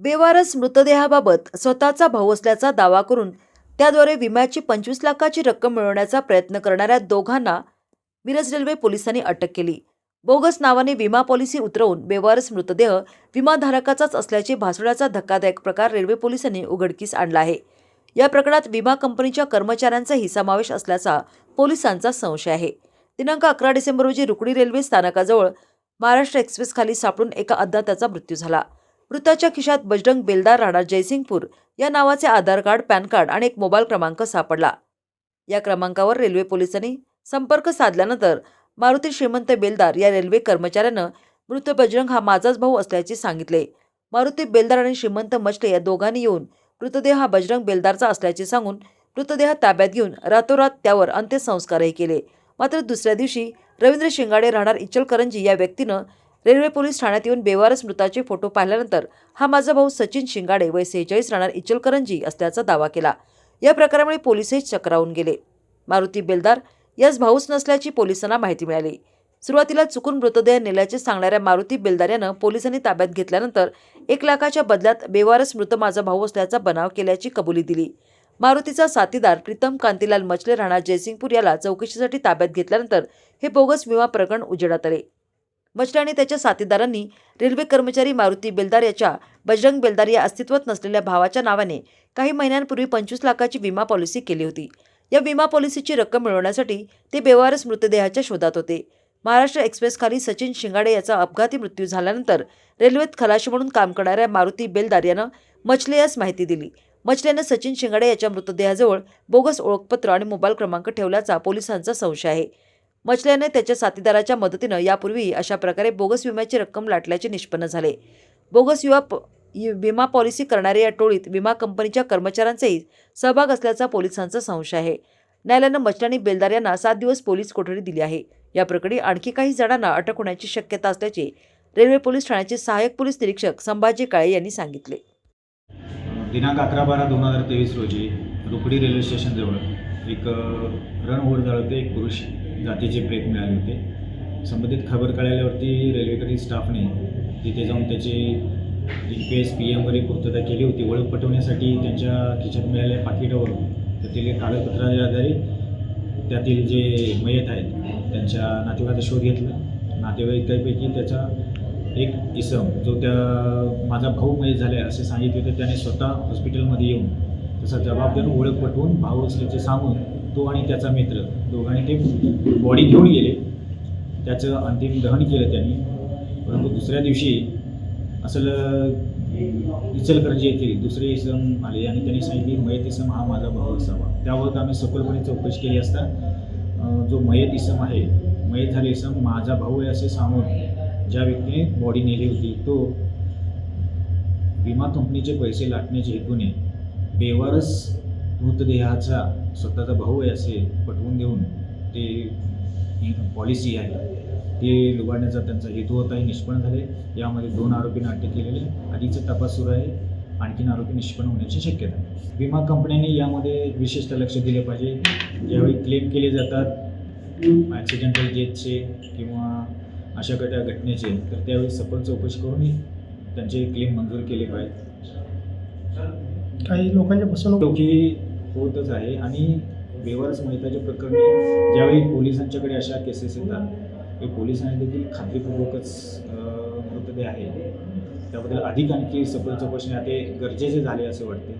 बेवारस मृतदेहाबाबत स्वतःचा भाऊ असल्याचा दावा करून त्याद्वारे विम्याची पंचवीस लाखाची रक्कम मिळवण्याचा प्रयत्न करणाऱ्या दोघांना मिरज रेल्वे पोलिसांनी अटक केली. बोगस नावाने विमा पॉलिसी उतरवून बेवारस मृतदेह विमाधारकाचाच असल्याचे भासवण्याचा धक्कादायक प्रकार रेल्वे पोलिसांनी उघडकीस आणला आहे. या प्रकरणात विमा कंपनीच्या कर्मचाऱ्यांचाही समावेश असल्याचा पोलिसांचा संशय आहे. दिनांक अकरा डिसेंबर रोजी रुकडी रेल्वे स्थानकाजवळ महाराष्ट्र एक्सप्रेस खाली सापडून एका अज्ञाताचा मृत्यू झाला. मृताच्या खिशात बजरंग बेलदार राणा जयसिंगपूर या नावाचे आधार कार्ड पॅन कार्ड आणि एक मोबाईल क्रमांक सापडला. या क्रमांकावर रेल्वे पोलिसांनी संपर्क साधल्यानंतर मारुती श्रीमंत बेलदार या रेल्वे कर्मचाऱ्यानं मृत बजरंग हा माझाच भाऊ असल्याचे सांगितले. मारुती बेलदार आणि श्रीमंत मचले या दोघांनी येऊन मृतदेह हा बजरंग बेलदारचा असल्याचे सांगून मृतदेह ताब्यात घेऊन रातोरात त्यावर अंत्यसंस्कारही केले. मात्र दुसऱ्या दिवशी रवींद्र शिंगाडे राहणार इचलकरंजी या व्यक्तीनं रेल्वे पोलीस ठाण्यात येऊन बेवारस मृताचे फोटो पाहिल्यानंतर हा माझा भाऊ सचिन शिंगाडे वय सेहेचाळीस राहणार इचलकरंजी असल्याचा दावा केला. या प्रकारामुळे पोलीसही चक्रावून गेले. मारुती बेलदार यास भाऊच नसल्याची पोलिसांना माहिती मिळाली. सुरुवातीला चुकून मृतदेह नेल्याचे सांगणाऱ्या मारुती बेलदार यानं पोलिसांनी ताब्यात घेतल्यानंतर एक लाखाच्या बदल्यात बेवारस मृत माझा भाऊ असल्याचा बनाव केल्याची कबुली दिली. मारुतीचा साथीदार प्रीतम कांतीलाल मचले राणा जयसिंगपूर याला चौकशीसाठी ताब्यात घेतल्यानंतर हे बोगस विमा प्रकरण उजेडात आले. मछले आणि त्याच्या साथीदारांनी रेल्वे कर्मचारी मारुती बेलदार याच्या बजरंग बेलदार या अस्तित्वात नसलेल्या भावाच्या नावाने काही महिन्यांपूर्वी पंचवीस लाखाची विमा पॉलिसी केली होती. या विमा पॉलिसीची रक्कम मिळवण्यासाठी ते बेवारस मृतदेहाच्या शोधात होते. महाराष्ट्र एक्सप्रेसखाली सचिन शिंगाडे याचा अपघाती मृत्यू झाल्यानंतर रेल्वेत खलाशी म्हणून काम करणाऱ्या मारुती बेलदार यानं मछले यास माहिती दिली. मछल्यानं सचिन शिंगाडे याच्या मृतदेहाजवळ बोगस ओळखपत्र आणि मोबाईल क्रमांक ठेवल्याचा पोलिसांचा संशय आहे. मचल्याने त्याच्या साथीदाराच्या मदतीनं यापूर्वी अशा प्रकारे बोगस विम्याची रक्कम लाटल्याचे निष्पन्न झाले. बोगस विमा प- विमा पॉलिसी करणाऱ्या या टोळीत विमा कंपनीच्या कर्मचाऱ्यांचाही सहभाग असल्याचा पोलिसांचा संशय आहे. न्यायालयानं मचल्यानी बेलदार यांना सात दिवस पोलीस कोठडी दिली आहे. या प्रकरणी आणखी काही जणांना अटक होण्याची शक्यता असल्याचे रेल्वे पोलीस ठाण्याचे सहाय्यक पोलीस निरीक्षक संभाजी काळे यांनी सांगितले. दिनांक अकरा बारा दोन हजार तेवीस रोजी रुकडी रेल्वे स्टेशनजवळ एक अ, झालं होते एक पुरुष जातीचे प्रेत मिळाले होते. संबंधित खबर कळाल्यावरती रेल्वेकडील स्टाफने तिथे जाऊन त्याची जी पी एस पी एमवरील पूर्तता केली होती. ओळख पटवण्यासाठी त्यांच्या खिशात मिळालेल्या पाकिटावरून त्यातील कागदपत्राच्या आधारे त्यातील जे मयत आहेत त्यांच्या नातेवाईकाचा शोध घेतला. नातेवाईकापैकी त्याचा एक इसम जो त्या माझा भाऊ मयत झाला असे सांगितले होते त्याने स्वतः हॉस्पिटलमध्ये येऊन तसा जबाबदार ओळख पटवून भाऊ असल्याचे सांगून तो आणि त्याचा मित्र दोघांनी ते बॉडी घेऊन गेले. त्याचं अंतिम दहन केलं त्यांनी. परंतु दुसऱ्या दिवशी असल इचलकरंजी येथील दुसरे इसम आले आणि त्यांनी सांगितले मयत इसम हा माझा भाऊ असावा. त्यावर आम्ही सखोलपणे चौकशी केली असता जो मयत इसम आहे मयत झाले इसम माझा भाऊ आहे असे सांगून ज्या व्यक्तीने बॉडी नेली होती तो विमा कंपनीचे पैसे लाटण्याच्या हेतूने बेवारस मृतदेहाचा स्वतःचा भाऊ आहे असे पटवून देऊन ते ही पॉलिसी आहे. ते लुबाडण्याचा त्यांचा हेतू होता हे निष्पन्न झाले. यामध्ये दोन आरोपींना अटक केलेले अधिकचा तपास सुरू आहे. आणखीन आरोपी निष्पन्न होण्याची शक्यता आहे. विमा कंपन्यांनी यामध्ये विशेषतः लक्ष दिले पाहिजे. ज्यावेळी क्लेम केले जातात ॲक्सिडेंटल डेथचे किंवा अशा गट घटनेचे तर त्यावेळी सखोल चौकशी करून त्यांचे क्लेम मंजूर केले पाहिजे. काही लोकांच्या फसवणूक दोघी होतच आहे. आणि बेवारस महिताच्या प्रकरणी ज्यावेळी पोलिसांच्याकडे अशा केसेस येतात ते पोलिसांनी देखील खात्रीपूर्वकच मृतदेह आहे. त्याबद्दल अधिक आणखी सखोल चौकशी ते गरजेचे झाले असे वाटते.